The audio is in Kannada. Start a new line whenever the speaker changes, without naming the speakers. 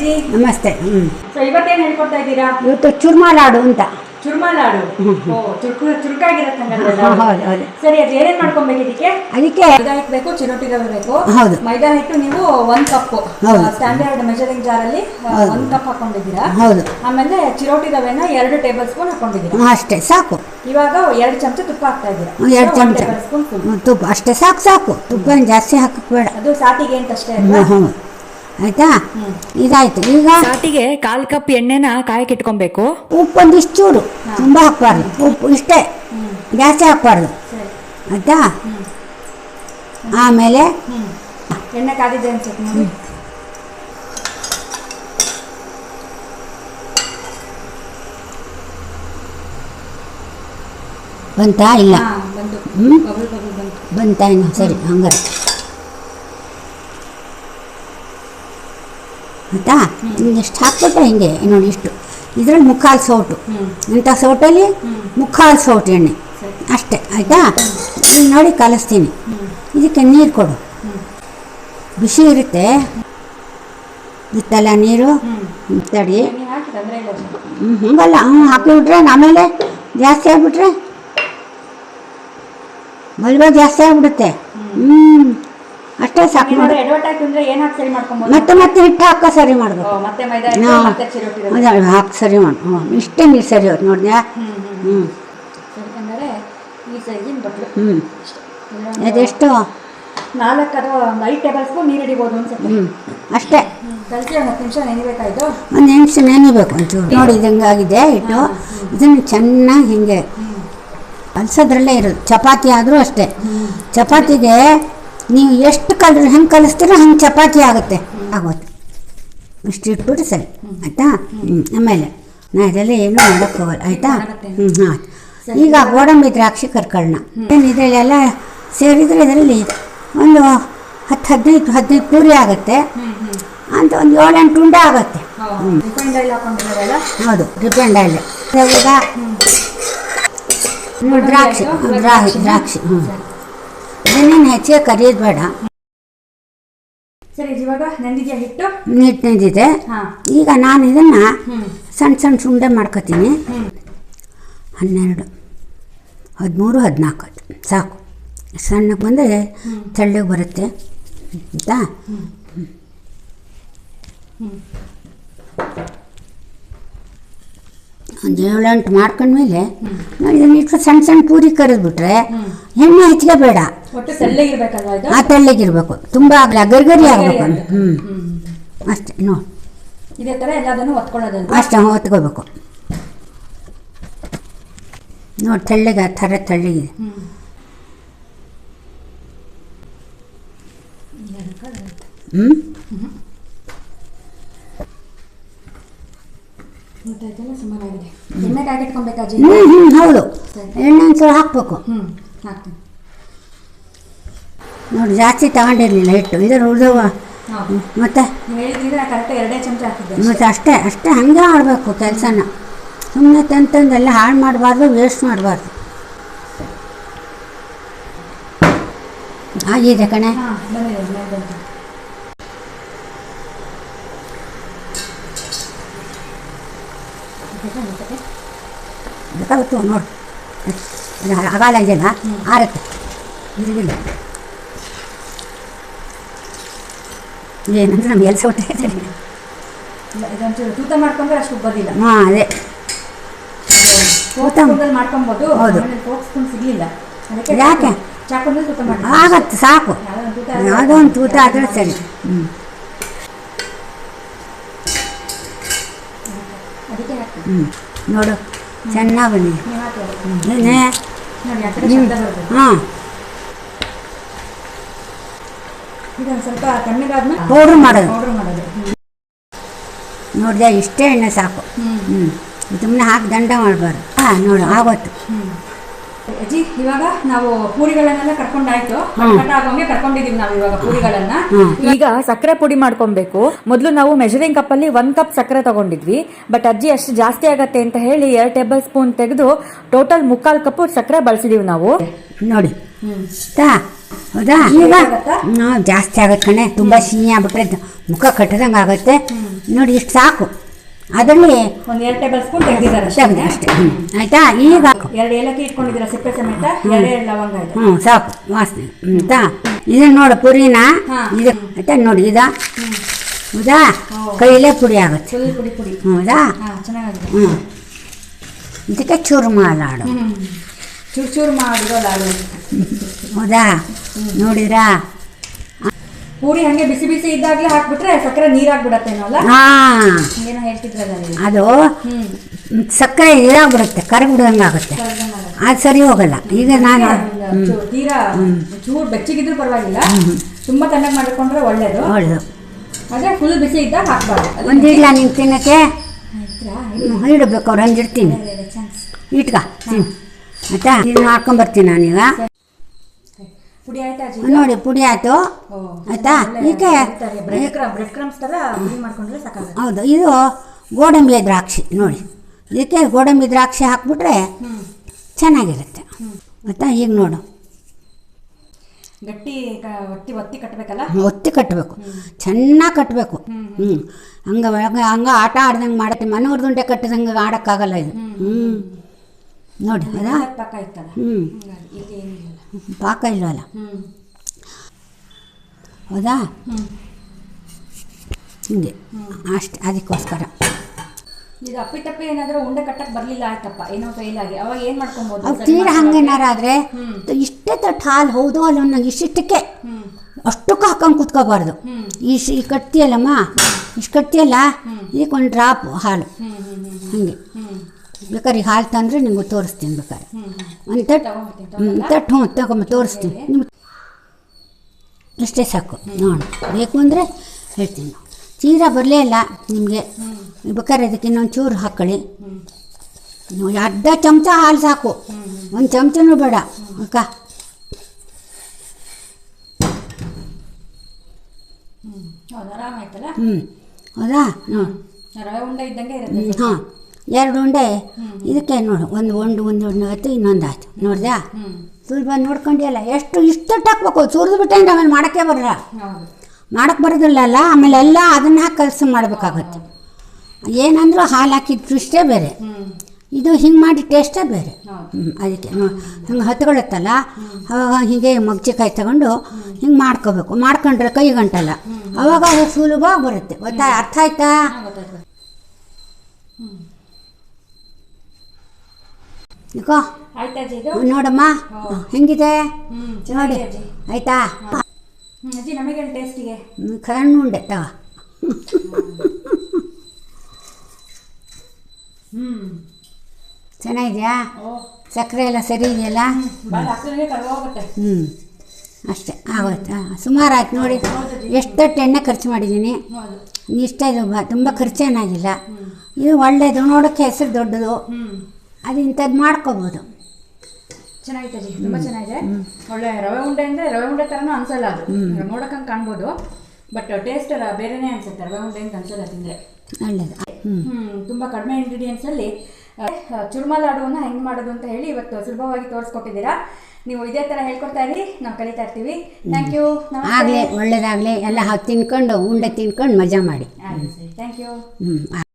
ಅಜ್ಜಿ
ನಮಸ್ತೆ. ಹ್ಞೂ
ಸೊ ಇವತ್ತೇನ್ ಹೇಳ್ಕೊಡ್ತಾ ಇದ್ದೀರಾ?
ಇವತ್ತು ಚುರ್ಮಾ ಲಾಡು ಅಂತ.
ಚುರ್ಮಾ ಲಾಡು? ಓ ಚುರುಕು ಚುರುಕಾಗಿರತ್ತೆ ಹಂಗಂದ್ರೆ
ಹಾ,
ಲಾಡು.
ಹೌದು ಹೌದು.
ಸರಿ ಅಜ್ಜಿ ಏನೇನ್ ಮಾಡ್ಕೊಬೇಕು ಇದಕ್ಕೆ?
ಅದಕ್ಕೆ
ಮೈದಾ ಹಿಟ್ಟು ಬೇಕು ಚಿರೋಟಿ ರವೆ ಬೇಕು.
ಹೌದು.
ಮೈದಾ ಹಿಟ್ಟು ನೀವು ಒಂದ್ ಕಪ್
ಹೌದು.
ಸ್ಟ್ಯಾಂಡರ್ಡ್ ಮೆಜರಿಂಗ್ ಜಾರ್ ಅಲ್ಲಿ ಆ,
ಹೌದು.
ಒಂದ್ ಕಪ್ ಹಾಕೊಂಡಿದ್ದೀರಾ?
ಹೌದು.
ಆಮೇಲೆ ಚಿರೋಟಿ ರವೆನ ಎರಡು ಟೇಬಲ್ ಸ್ಪೂನ್ ಹಾಕೊಂಡಿದ್ದೀರಾ?
ಅಷ್ಟೇ ಸಾಕು.
ಇವಾಗ ಎರಡು ಚಮಚ ತುಪ್ಪ ಹಾಕ್ತಾ ಇದ್ದೀರಾ?
ಎರಡು
So, ಒಂದ್
ಚಮಚ. ಹ್ಮ್, ತುಪ್ಪ ಅಷ್ಟೇ ಸಾಕು ಸಾಕು. ತುಪ್ಪ ಏನು ಜಾಸ್ತಿ ಹಾಕಕ್ಕೆ ಬೇಡ.
ಅದು ಸಾಟಿಗೆ ಅಂತ ಅಷ್ಟೇ ಅಲ್ವಾ
ಆಯ್ತಾ? ಇದಾಯ್ತು. ಈಗ
ಸಾಟಿಗೆ ಕಾಲ್ ಕಪ್ ಎಣ್ಣೆನ ಕಾಯಕ್ಕೆ ಇಟ್ಕೊಬೇಕು
ಉಪ್ಪು ಒಂದಿಷ್ಟು ಚೂರು ತುಂಬ ಹಾಕ್ಬಾರ್ದು. ಉಪ್ಪು ಇಷ್ಟೇ. ಜಾಸ್ತಿ ಹಾಕ್ಬಾರ್ದು. ಆಯ್ತಾ? ಆಮೇಲೆ
ಎಣ್ಣೆ ಕಾದಿದೆ
ಬಂತಾ? ಇಲ್ಲ.
ಬಂತು. ಬಂತಾ
ಇನ್ನು? ಸರಿ ಹಂಗಾರೆ. ಆಯ್ತಾ? ಇಷ್ಟು ಹಾಕ್ಬಿಟ್ರೆ ಹಿಂಗೆ, ನೋಡಿ ಇಷ್ಟು. ಇದ್ರಲ್ಲಿ ಮುಕ್ಕಾಲು ಸೌಟು. ಇಂಥ ಸೌಟಲ್ಲಿ. ಮುಕ್ಕಾಲು ಸೌಟು ಎಣ್ಣೆ. ಅಷ್ಟೇ, ಆಯಿತಾ? ಈಗ ನೋಡಿ ಕಲಿಸ್ತೀನಿ. ಇದಕ್ಕೆ ನೀರು ಕೊಡು. ಬಿಸಿ ಇರುತ್ತೆ. ಇತ್ತಲ್ಲ ನೀರು? ತಡಿ.
ಇಲ್ಲ
ಹಂಗಲ್ಲ ಹ್ಞೂ ಹಾಕಿಬಿಟ್ರೆ ಆಮೇಲೆ ಜಾಸ್ತಿ ಆಗಿಬಿಟ್ರೆ ಬಲ್ವ ಜಾಸ್ತಿ ಆಗಿಬಿಡುತ್ತೆ. ಹ್ಞೂ ಅಷ್ಟೇ ಸಾಕು
ಏನಾದ್ರು
ನೋಡಿ
ಎಡವಟ್ಟಾಗಿ ತಿಂದ್ರೆ ಏನ್ ಹಾಕಿ ಸರಿ ಮಾಡ್ಕೊಬೋದು?
ಮತ್ತೆ ಮತ್ತೆ ಹಿಟ್ಟು ಹಾಕೋ ಸರಿ ಮಾಡಬೇಕು.
ಮತ್ತೆ ಮೈದಾ ಹಿಟ್ಟು, ಮತ್ತೆ ಚಿರೋಟಿ ರವೆ.
ಅದೇ ಹಾಕಿ ಸರಿ ಮಾಡಿ. ಹ್ಞೂ ಇಷ್ಟೇ ನೀರು ಸರಿ ಹೋಯ್ತು ನೋಡಿದ್ಯಾ? ಹ್ಞೂ
ಸರಿ ಹಂಗಾರೆ ಈ ಸೈಜಿನ ಬಟ್ಲು.
ಹ್ಞೂ ಅದೆಷ್ಟು?
ನಾಲ್ಕು ಅಥವಾ ಒಂದು ಐದು ಟೇಬಲ್ ಸ್ಪೂನ್ ನೀರು ಹಿಡಿಬೋದು ಅನ್ಸುತ್ತೆ.
ಹ್ಞೂ ಅಷ್ಟೇ.
ಕಲಸಿ ಒಂದು ಹತ್ತು ನಿಮಿಷ ನೆನಿಬೇಕಾಯ್ತು
ಒಂದು ನಿಮಿಷ ನೆನಿಬೇಕು ಒಂಚೂರು. ನೋಡಿ ಇದಂಗಾಗಿದೆ ಹಿಟ್ಟು. ಇದನ್ನು ಚೆನ್ನಾಗಿ ಹಿಂಗೆ ಅಲ್ಸೋದ್ರಲ್ಲೇ ಇರೋದು. ಚಪಾತಿ ಆದರೂ ಅಷ್ಟೇ. ಚಪಾತಿಗೆ ನೀವು ಎಷ್ಟು ಕಲ್ ಹೆಂಗೆ ಕಲಿಸ್ತೀರೋ ಹಂಗೆ ಚಪಾತಿ ಆಗುತ್ತೆ. ಆಗೋದು. ಇಷ್ಟು ಇಟ್ಬಿಟ್ಟು ಸರಿ. ಆಯಿತಾ? ಹ್ಞೂ ಆಮೇಲೆ ನಾ ಇದೆಲ್ಲ ಏನೂ ಮಾಡೋಕ್ಕೆ ಹೋಗಲ್ಲ. ಆಯಿತಾ? ಹ್ಞೂ ಹಾಂ ಈಗ ಗೋಡಂಬಿ ದ್ರಾಕ್ಷಿ ಕರ್ಕೊಳ್ಳೋಣ. ಏನು ಇದರಲ್ಲೆಲ್ಲ ಸೇರಿದರೆ ಇದರಲ್ಲಿ ಒಂದು ಹತ್ತು ಹದಿನೈದು ಹದಿನೈದು ಪೂರಿ ಆಗುತ್ತೆ. ಅಂತ ಒಂದು ಏಳೆಂಟು ಉಂಡೆ ಆಗುತ್ತೆ. ಹೌದು ಡಿಪೆಂಡ್ ಆಯಿಲ್. ಈಗ ದ್ರಾಕ್ಷಿ ದ್ರಾಕ್ಷಿ ದ್ರಾಕ್ಷಿ ಹ್ಞೂ ಇದನ್ನೇನು ಹೆಚ್ಚಿಗೆ ಕರಿಯೋದು ಬೇಡ.
ಸರಿ ಇವಾಗ ನಂದಿದೆಯಾ ಹಿಟ್ಟು?
ನೀಟ್
ನೆಂದಿದೆ
ಈಗ ನಾನು ಇದನ್ನು ಸಣ್ಣ ಸಣ್ಣ ಸುಂಡೆ ಮಾಡ್ಕೋತೀನಿ. ಹನ್ನೆರಡು ಹದಿಮೂರು ಹದಿನಾಲ್ಕು ಸಾಕು. ಸಣ್ಣಕ್ಕೆ ಬಂದರೆ ತೆಳ್ಳಗೆ ಬರುತ್ತೆ. ಆಯಿತಾ? ಒಂದು ಏಳೆಂಟು ಮಾಡ್ಕೊಂಡ್ಮೇಲೆ ನಾನು ಇದನ್ನ ಇಟ್ಟು ಸಣ್ಣ ಸಣ್ಣ ಪೂರಿ ಕರೆದ್ಬಿಟ್ರೆ ಎಣ್ಣೆ ಹೆಚ್ಚಿಗೆ ಬೇಡ. ಆ ತೆಳ್ಳಗಿರ್ಬೇಕು. ತುಂಬ ಆಗಲ್ಲ ಗರ್ಗರಿ ಆಗಬೇಕು ಹ್ಞೂ ಅಷ್ಟೇ ನೋಡಿ.
ಇದೇ ತರ ಎಲ್ಲದನ್ನು ಒತ್ಕೊಳ್ಳೋದು
ಅಷ್ಟೇ ಹೊತ್ಕೋಬೇಕು ನೋಡಿ ತೆಳ್ಳಗೆ ಆ ಥರ ತೆಳ್ಳಗಿದೆ. ಹ್ಞೂ ಹ್ಞೂ ಹ್ಞೂ ಹೌದು. ಎಣ್ಣೆ ಒಂಚೂರು ಹಾಕಬೇಕು.
ಹ್ಮ್ ಹಾಕ್ತೀನಿ.
ನೋಡಿ ಜಾಸ್ತಿ ತಗೊಂಡಿರಲಿಲ್ಲ ಹಿಟ್ಟು. ಇದು ಉಳಿದವ ಮತ್ತೆ? ಮತ್ತೆ ಅಷ್ಟೇ ಅಷ್ಟೇ ಹಂಗೆ ಮಾಡಬೇಕು ಕೆಲಸನ. ಸುಮ್ಮನೆ ತಂತಂದೆಲ್ಲ ಹಾಳು ಮಾಡಬಾರ್ದು ವೇಸ್ಟ್ ಮಾಡಬಾರ್ದು. ಆಗಿದೆ ಕಣೆ.
ಹಾಂ
ನೋಡಿ. ಅಗಾಲ ಇದೆಯಲ್ಲ? ಆರತ್ತೆ. ಇರಲಿಲ್ಲ ಏನಂದ್ರೆ ನಮ್ಗೆ ಎಲ್ಸ ಹೊಟ್ಟೆ
ತೂತ ಮಾಡ್ಕೊಂಡ್ರೆ ಅಷ್ಟು ಬರಲಿಲ್ಲ
ಹಾಂ ಅದೇ. ತೂತ-
ಮಾಡ್ಕೊಬೋದು
ಹೌದು.
ಸಿಗಲಿಲ್ಲ.
ಯಾಕೆ? ಆಗತ್ತೆ ಸಾಕು.
ಯಾವುದೋ ಒಂದು ತೂತ
ಆದರೆ ಸರಿ. ಹ್ಞೂ ಹ್ಞೂ ನೋಡು. ಚೆನ್ನಾಗಿ ಬಂದಿದೆ ಹಾಂ.
ಸ್ವಲ್ಪ ತಣ್ಣಗಾದ್ಮೇಲೆ
ಪೌಡ್ರ್ ಮಾಡೋದು.
ಪೌಡ್ರ್ ಮಾಡೋದು.
ನೋಡಿದೆ ಇಷ್ಟೇ ಎಣ್ಣೆ ಸಾಕು.
ಹ್ಮ್.
ಹ್ಞೂ ಸುಮ್ಮನೆ ಹಾಕಿ ದಂಡ ಮಾಡಬಾರ್ದು. ಹಾಂ ನೋಡು ಆಗೋತ್ತು
ಹ್ಮ್. ಅಜ್ಜಿ ಇವಾಗ ನಾವು ಪೂರಿಗಳನ್ನೆಲ್ಲ ಕರ್ಕೊಂಡಾಯ್ತು. ಆಗೋಂಗೆ ಕರ್ಕೊಂಡಿದೀವಿ ನಾವು ಇವಾಗ ಪೂರಿಗಳನ್ನ.
ಈಗ ಸಕ್ಕರೆ ಪುಡಿ ಮಾಡ್ಕೊಬೇಕು. ಮೊದಲು ನಾವು ಮೆಜರಿಂಗ್ ಕಪ್ ಅಲ್ಲಿ ಒಂದ್ ಕಪ್ ಸಕ್ಕರೆ ತಗೊಂಡಿದ್ವಿ. ಬಟ್ ಅಜ್ಜಿ ಅಷ್ಟು ಜಾಸ್ತಿ ಆಗತ್ತೆ ಅಂತ ಹೇಳಿ ಎರಡು ಟೇಬಲ್ ಸ್ಪೂನ್ ತೆಗೆದು ಟೋಟಲ್ ಮುಕ್ಕಾಲ್ ಕಪ್ ಸಕ್ಕರೆ ಬಳಸಿದೀವಿ ನಾವು.
ನೋಡಿ. ಹೌದಾ? ಈಗ ಜಾಸ್ತಿ ಆಗತ್ತೆ ಕಣೆ. ತುಂಬಾ ಸಿಹಿ ಆಗ್ಬಿಟ್ರೆ ಮುಖ ಕಟ್ಟದಂಗೆ ಆಗುತ್ತೆ. ನೋಡಿ ಇಷ್ಟು ಸಾಕು. ಅದರಲ್ಲಿ
ಒಂದ್ ಎರಡು ಟೇಬಲ್ ಸ್ಪೂನ್ ತೆಗೆದಿದ್ದಾರೆ
ತೆಗ್ದು ಅಷ್ಟೇ. ಹ್ಞೂ ಆಯಿತಾ? ಈಗ
ಎರಡು ಏಲಕ್ಕಿ ಇಟ್ಕೊಂಡಿದ್ದೀರಾ ಸಿಪ್ಪೆ ಸಮೇತ? ಎರಡೆರಡು ಲವಂಗ ಇದೆ.
ಹ್ಞೂ ಸಾಕು. ವಾಸನೆ ಆಯ್ತಾ? ಇದನ್ನ ನೋಡು ಪುರಿನ.
ಹಾ.
ಇದು ಆಯ್ತಾ? ನೋಡಿ ಇದ. ಹೌದಾ? ಕೈಲೇ ಪುಡಿ ಆಗುತ್ತೆ.
ಫುಲ್ ಪುಡಿ ಪುಡಿ.
ಹೌದಾ?
ಹಾ ಚೆನ್ನಾಗಿದೆ.
ಹ್ಞೂ ಇದಕ್ಕೆ ಚೂರ್ಮ ಲಾಡು.
ಹ್ಮ್. ಚೂರ್ ಚೂರ್ ಮಾಡಿರೋ ಲಾಡು.
ಹೌದಾ? ನೋಡಿದ್ರಾ?
ಪೂರಿ ಹಂಗೆ ಬಿಸಿ ಬಿಸಿ ಇದ್ದಾಗ್ಲೇ ಹಾಕ್ಬಿಟ್ರೆ ಸಕ್ಕರೆ ನೀರ್
ಹಾಂ.
ಏನೋ ಹೇಳ್ತಿದ್ರಲ್ಲ ನೀವು
ಅದು ಸಕ್ಕರೆ ಇದಾಗ್ಬಿಡುತ್ತೆ ಕರಗ್ಬಿಡ್ದಂಗೆ ಆಗುತ್ತೆ. ಅದು ಸರಿ ಹೋಗಲ್ಲ. ಈಗ ನಾನು
ಚೂರು ಚೂರ್ ತೀರಾ ಚೂರ್ ಬೆಚ್ಚಗಿದ್ರು ಪರವಾಗಿಲ್ಲ. ತುಂಬಾ ತಣ್ಣಗೆ ಮಾಡಿಕೊಂಡ್ರೆ ಒಳ್ಳೇದು.
ಒಳ್ಳೆದು.
ಅದೇ ಫುಲ್ ಬಿಸಿ ಇದ್ದಾಗ ಹಾಕ್ಬಾರ್ದು. ಒಂದಿಲ್ಲ
ಒಂದು ಇಡ್ಲ ನಿಂಗೆ ತಿನ್ನಕ್ಕೆ? ಇಡಬೇಕು ಅವ್ರು ಹಂಗಿರ್ತೀನಿ
ಇದೆ, ಇದೆ.
ಇಟ್ಕ ಆಯ್ತಾ? ಇದನ್ನ ಹಾಕೊಂಬರ್ತೀನಿ ನಾನೀಗ. ನೋಡಿ ಪುಡಿ ಆಯ್ತು. ಆಯಿತಾ?
ಸಾಕಾಗುತ್ತೆ.
ಹೌದು ಇದು ಗೋಡಂಬಿ ದ್ರಾಕ್ಷಿ ನೋಡಿ. ಇದಕ್ಕೆ ಗೋಡಂಬಿ ದ್ರಾಕ್ಷಿ ಹಾಕ್ಬಿಟ್ರೆ ಚೆನ್ನಾಗಿರುತ್ತೆ. ಆಯ್ತಾ? ಈಗ ನೋಡು.
ಗಟ್ಟಿ ಒತ್ತಿ ಒತ್ತಿ ಕಟ್ಟಬೇಕಲ್ಲ
ಒತ್ತಿ ಕಟ್ಟಬೇಕು ಚೆನ್ನಾಗಿ ಕಟ್ಟಬೇಕು ಹ್ಞೂ ಹಂಗೆ ಒಳಗೆ ಹಂಗೆ ಆಟ ಆಡ್ದಂಗೆ ಮಾಡತ್ತೆ. ಮನೋರ್ದುಂಡೆ ಕಟ್ಟದಂಗೆ ಆಡೋಕ್ಕಾಗಲ್ಲ ಇದು. ಹ್ಞೂ ನೋಡಿ
ಪಾಕ ಇತ್ತಲ್ಲ?
ಹ್ಞೂ
ಹಂಗಾಗಿ ಇಲ್ಲಿ ಏನಿಲ್ಲ.
ಪಾಕ ಇಲ್ವಲ್ಲ? ಹೌದಾ? ಹಿಂಗೆ. ಅಷ್ಟೇ ಅದಕ್ಕೋಸ್ಕರ.
ಇದು ಅಪ್ಪಿ ತಪ್ಪಿ ಏನಾದ್ರೂ ಉಂಡೆ ಕಟ್ಟಕ್ಕೆ ಬರಲಿಲ್ಲ ಆಯ್ತಪ್ಪ. ಏನೋ ಫೇಲ್ ಆಗಿ. ಅವಾಗ ಏನು ಮಾಡ್ಕೊಬೋದು?
ಅವು ತೀರ ಹಂಗೇನಾರಾದರೆ. ಇಷ್ಟೇ ತಟ್ಟು ಹಾಲು ಹೌದು ಅಲ್ಲ ನಂಗೆ ಇಷ್ಟಿಷ್ಟಕ್ಕೆ ಅಷ್ಟಕ್ಕೂ ಹಾಕೊಂಡು ಕುತ್ಕೋಬಾರ್ದು. ಈ ಈ ಕಟ್ತಿಯಲ್ಲಮ್ಮ? ಇಷ್ಟು ಕಟ್ತಿಯಲ್ಲ? ಈಗ ಒಂದು ಡ್ರಾಪ್ ಹಾಲು. ಹಾಗೆ. ಬೇಕಾದ್ರೆ ಹಾಲು ತಂದರೆ ನಿಮ್ಗೆ ತೋರಿಸ್ತೀನಿ ಬೇಕಾದ್ರೆ. ಒಂದು ತಟ್ಟು ತಟ್ಟು ಹ್ಞೂ ತಗೊಂಬ ತೋರಿಸ್ತೀನಿ. ನಿಮ್ಗೆ ಇಷ್ಟೇ ಸಾಕು. ನೋಡಿ. ಬೇಕು ಅಂದರೆ ಹೇಳ್ತೀನಿ ಚೀರಾ ಬರಲೇ ಇಲ್ಲ ನಿಮಗೆ. ಬೇಕಾದ್ರೆ ಅದಕ್ಕೆ ಇನ್ನೊಂದು ಚೂರು ಹಾಕ್ಕೊಳ್ಳಿ ಅರ್ಧ ಚಮಚ ಹಾಲು ಸಾಕು. ಒಂದು ಚಮಚನೂ ಬೇಡ. ಅಕ್ಕ. ಹ್ಞೂ ಹೌದಾ ನೋಡಿ. ಹಾಂ. ಎರಡು ಉಂಡೆ. ಇದಕ್ಕೆ ನೋಡು ಒಂದು ಉಂಡು ಒಂದು ಉಂಡು ಆಯ್ತು ಇನ್ನೊಂದು ಆಯ್ತು. ನೋಡ್ದಾ ಸುಲಭ ನೋಡ್ಕೊಂಡಿಯಲ್ಲ ಎಷ್ಟು ಇಷ್ಟು ಹಾಕ್ಬೇಕು? ಸುರಿದು ಬಿಟ್ಟೆ ಆಮೇಲೆ ಮಾಡೋಕ್ಕೆ ಬರಲ್ಲ. ಮಾಡಕ್ಕೆ ಬರೋದಿಲ್ಲ ಅಲ್ಲ ಆಮೇಲೆ ಎಲ್ಲ ಅದನ್ನ ಹಾಕಿ ಮಾಡಬೇಕಾಗುತ್ತೆ. ಮಾಡಬೇಕಾಗತ್ತೆ ಏನಂದ್ರೂ ಹಾಲು ಹಾಕಿದ ಇಷ್ಟೇ ಬೇರೆ. ಇದು ಹಿಂಗೆ ಮಾಡಿ ಟೇಸ್ಟೇ ಬೇರೆ. ಅದಕ್ಕೆ ಹಿಂಗೆ ಹತ್ಕೊಳ್ಳುತ್ತಲ್ಲ? ಅವಾಗ ಹೀಗೆ ಮಗ್ಚಿಕಾಯಿ ತಗೊಂಡು ಹಿಂಗೆ ಮಾಡ್ಕೋಬೇಕು. ಮಾಡ್ಕೊಂಡ್ರೆ ಕೈ ಗಂಟಲ್ಲ. ಅವಾಗ ಸುಲಭವಾಗಿ ಸುಲಭ ಬರುತ್ತೆ. ಗೊತ್ತಾ? ಅರ್ಥ ಆಯ್ತಾ?
ಆಯ್ತಾ
ನೋಡಮ್ಮ. ಹೆಂಗಿದೆ? ನೋಡಿ. ಆಯ್ತಾ? ಸಣ್ಣ ಉಂಡೆ
ಹ್ಮ್.
ಚೆನ್ನಾಗಿದೆಯಾ? ಸಕ್ಕರೆ ಎಲ್ಲ ಸರಿ ಇದೆಯಲ್ಲ? ಹ್ಞೂ ಅಷ್ಟೇ. ಆಗುತ್ತೆ ಸುಮಾರು ಆಯ್ತು ನೋಡಿ. ಎಷ್ಟು ಎಣ್ಣೆ ಖರ್ಚು ಮಾಡಿದ್ದೀನಿ. ಇಷ್ಟ ಇದು ತುಂಬ ಖರ್ಚೇನಾಗಿಲ್ಲ. ಇದು ಒಳ್ಳೆಯದು ನೋಡೋಕ್ಕೆ ಹೆಸರು ದೊಡ್ಡದು. ಅದು ಇಂಥದ್ದು ಮಾಡ್ಕೋಬೋದು.
ಚೆನ್ನಾಗಿದೆ ಅಜ್ಜಿ ತುಂಬಾ ಚೆನ್ನಾಗಿದೆ. ಒಳ್ಳೆ ರವೆ ಉಂಡೆ ಅಂದ್ರೆ ರವೆ ಉಂಡೆ ಥರನೂ ಅನ್ಸಲ್ಲ ಅದು. ನೋಡಕ್ ಹಂಗ್ ಕಾಣ್ಬೋದು. ಬಟ್ ಟೇಸ್ಟ್ ಬೇರೆನೇ ಅನ್ಸುತ್ತೆ. ರವೆ ಉಂಡೆ ಅಂತ ಅನ್ಸಲ್ಲ ತಿಂದರೆ.
ಒಳ್ಳೆಯದು ಹ್ಞೂ
ತುಂಬ ಕಡಿಮೆ ಇಂಗ್ರೀಡಿಯೆಂಟ್ಸಲ್ಲಿ ಚುರ್ಮಾ ಲಾಡುವನ್ನ ಹೆಂಗ್ ಮಾಡೋದು ಅಂತ ಹೇಳಿ ಇವತ್ತು ಸುಲಭವಾಗಿ ತೋರಿಸ್ಕೊಟ್ಟಿದ್ದೀರಾ. ನೀವು ಇದೇ ತರ ಹೇಳ್ಕೊಡ್ತಾ ಇರಿ ನಾವು ಕಲಿತಾ ಇರ್ತೀವಿ. ಥ್ಯಾಂಕ್ ಯು
ಆಗಲಿ ಒಳ್ಳೇದಾಗಲಿ ಎಲ್ಲ ಹಾಕಿ ತಿನ್ಕೊಂಡು ಉಂಡೆ ತಿನ್ಕೊಂಡು ಮಜಾ ಮಾಡಿ.
ಥ್ಯಾಂಕ್ ಯು
ಹ್ಞೂ